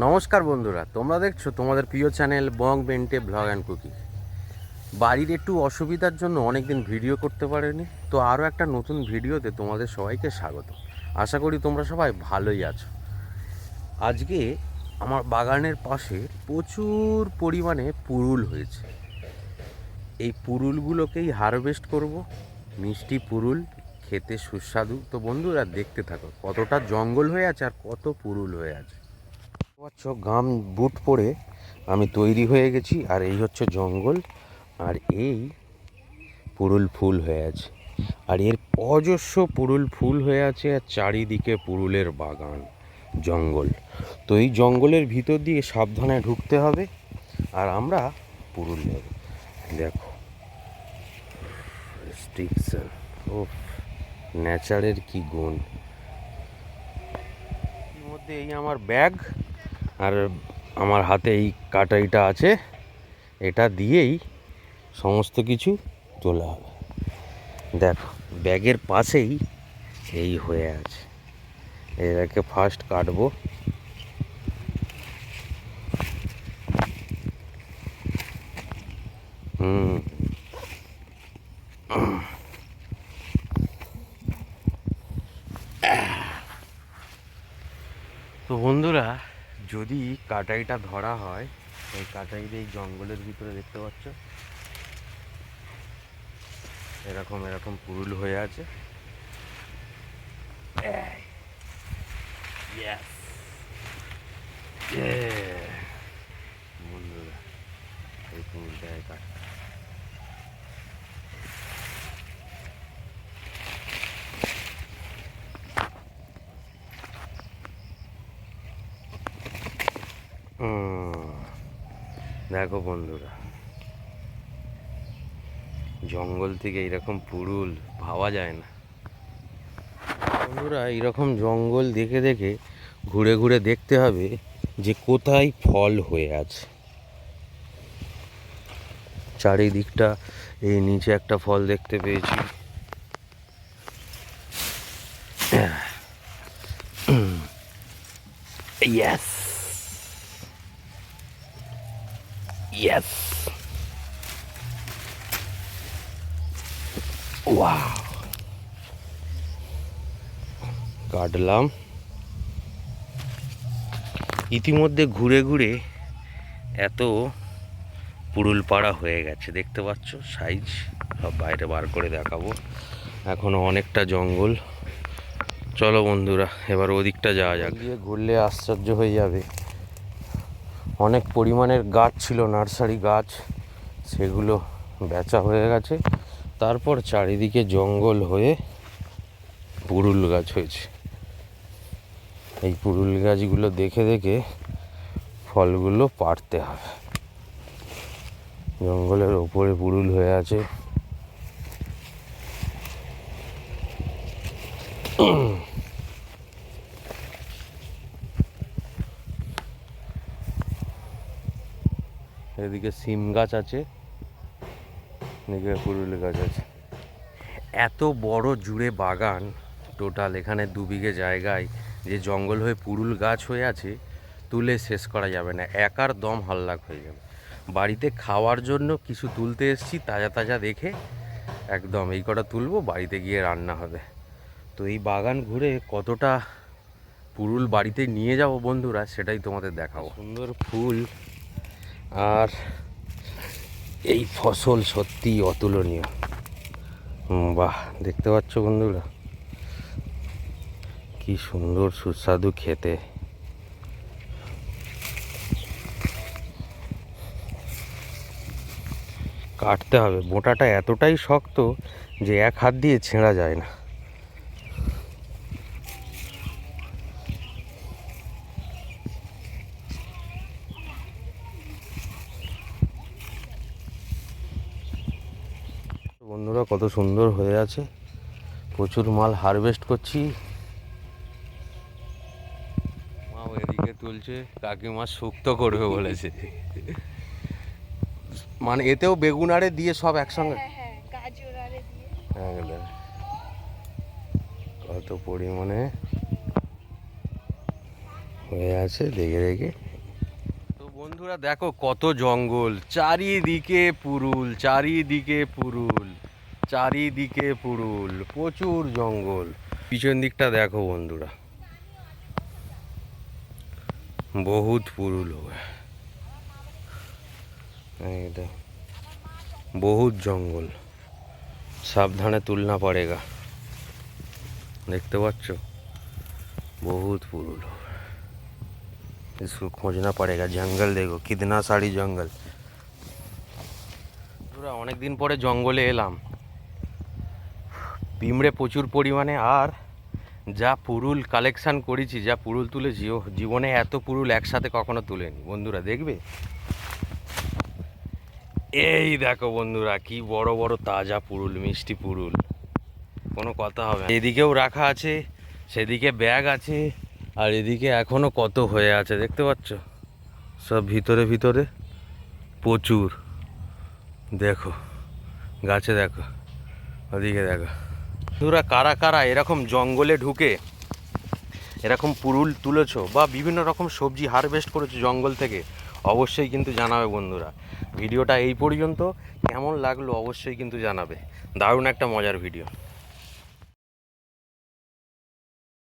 নমস্কার বন্ধুরা, তোমরা দেখছ তোমাদের প্রিয় চ্যানেল বং বেন্টে ব্লগ অ্যান্ড কুকি বাড়ির একটু অসুবিধার জন্য অনেকদিন ভিডিও করতে পারিনি, তো আরও একটা নতুন ভিডিওতে তোমাদের সবাইকে স্বাগত। আশা করি তোমরা সবাই ভালোই আছো। আজকে আমার বাগানের পাশে প্রচুর পরিমাণে পুরুল হয়েছে। এই পুরুলগুলোকেই হারভেস্ট করব, মিষ্টি পুরুল, খেতে সুস্বাদু। তো বন্ধুরা, দেখতে থাকো কতটা জঙ্গল হয়ে আছে আর কত পুরুল হয়ে আছে। পাচ্ছ, গাম বুট পরে আমি তৈরি হয়ে গেছি, আর এই হচ্ছে জঙ্গল, আর এই পুরুল ফুল হয়ে আছে। আর এর অজস্র পুরুল ফুল হয়ে আছে, আর চারিদিকে পুরুলের বাগান, জঙ্গল। তো এই জঙ্গলের ভিতর দিয়ে সাবধানে ঢুকতে হবে, আর আমরা পুরুল নেব। দেখো ও নেচারের কি গুণ। মধ্যে এই আমার ব্যাগ আর আমার হাতে এই কাটাইটা আছে, এটা দিয়েই সমস্ত কিছু তোলা হবে। দেখো, ব্যাগের পাশেই এই হয়ে আছে। এটাকে ফার্স্ট কাটবো। হুম। তো বন্ধুরা যদি কাটাইটা ধরা হয়, এই কাটাই এই জঙ্গলের ভিতরে দেখতে পাচ্ছ? এরকম এরকম পুরুল হয়ে আছে. বন্ধুরা, এই পুরুলটায় কাট। দেখো বন্ধুরা, জঙ্গল থেকে এরকম পুরুল ভাবা যায় না। বন্ধুরা, এইরকম জঙ্গল দেখে দেখে ঘুরে ঘুরে দেখতে হবে যে কোথায় ফল হয়ে আছে। চারিদিকটা এই নিচে একটা ফল দেখতে পেয়েছি। Yes. Yes. Wow. কাটলাম ইতিমধ্যে ঘুরে ঘুরে এত পুরুল পাড়া হয়ে গেছে, দেখতে পাচ্ছ? সাইজ সব বাইরে বার করে দেখাবো। এখনও অনেকটা জঙ্গল। চলো বন্ধুরা, এবার ওদিকটা যাওয়া যাক। ঘুরলে আশ্চর্য হয়ে যাবে। অনেক পরিমাণের গাছ ছিল, নার্সারি গাছ, সেগুলো বেচা হয়ে গেছে। তারপর চারিদিকে জঙ্গল হয়ে পুরুল গাছ হয়েছে। এই পুরুল গাছগুলো দেখে দেখে ফলগুলো পাড়তে হবে। জঙ্গলের ওপরে পুরুল হয়ে আছে। এদিকে সিম গাছ আছে, এদিকে পুরুল গাছ আছে। এত বড় জুড়ে বাগান, টোটাল এখানে দু বিঘে জায়গায়, যে জঙ্গল হয়ে পুরুল গাছ হয়ে আছে, তুলে শেষ করা যাবে না, একার দম হাল্লাক হয়ে যাবে। বাড়িতে খাওয়ার জন্য কিছু তুলতে এসেছি, তাজা তাজা দেখে একদম এই কটা তুলবো, বাড়িতে গিয়ে রান্না হবে। তো এই বাগান ঘুরে কতটা পুরুল বাড়িতে নিয়ে যাব বন্ধুরা, সেটাই তোমাদের দেখাবো। সুন্দর ফুল আর এই ফসল সত্যি অতুলনীয়। বাহ, দেখতে পাচ্ছ বন্ধুরা? কি সুন্দর, সুস্বাদু খেতে। কাটতে হবে। বোটাটা এতটাই শক্ত যে এক হাত দিয়ে ছেঁড়া যায় না। বন্ধুরা কত সুন্দর হয়ে আছে। প্রচুর মাল হারভেস্ট করছি। মা এদিকে তুলছে কাকিমা শুক্ত করবে বলেছে। মানে এতেও বেগুন আরে দিয়ে সব একসঙ্গে? হ্যাঁ হ্যাঁ একদম কত পরিমাণে হয়ে আছে দেখে দেখে। তো বন্ধুরা দেখো কত জঙ্গল। চারিদিকে পুরুল চারিদিকে পুরুল। চারিদিকে পুরুল প্রচুর জঙ্গল পিছন দিকটা দেখো বন্ধুরা বহুত পুরুল হবে এটা বহুত জঙ্গল সাবধানে তুলনা পড়েগা দেখতে পাচ্ছ बहुत पुरुल हो इसको खोजना पड़ेगा जंगल देखो कितना सारी जंगल পুরা অনেক দিন পরে জঙ্গলে এলাম পিমড়ে প্রচুর পরিমাণে আর যা পুরুল কালেকশান করেছি, যা পুরুল তুলেছি ও জীবনে এত পুরুল একসাথে কখনো তুলেনি। বন্ধুরা, দেখবে? এই দেখো বন্ধুরা, কি বড় বড় তাজা পুরুল, মিষ্টি পুরুল। কোনো কথা হবে। এদিকেও রাখা আছে, সেদিকে ব্যাগ আছে, আর এদিকে এখনও কত হয়ে আছে, দেখতে পাচ্ছ? সব ভিতরে ভিতরে প্রচুর। দেখো, গাছে দেখো, ওদিকে দেখো। বন্ধুরা কারা কারা এরকম জঙ্গলে ঢুকে, এরকম পুরুল তুলেছ বা বিভিন্ন রকম সবজি হারভেস্ট করেছ জঙ্গল থেকে, অবশ্যই কিন্তু জানাবে বন্ধুরা। ভিডিওটা এই পর্যন্ত, কেমন লাগল অবশ্যই কিন্তু জানাবে। দারুণ একটা মজার ভিডিও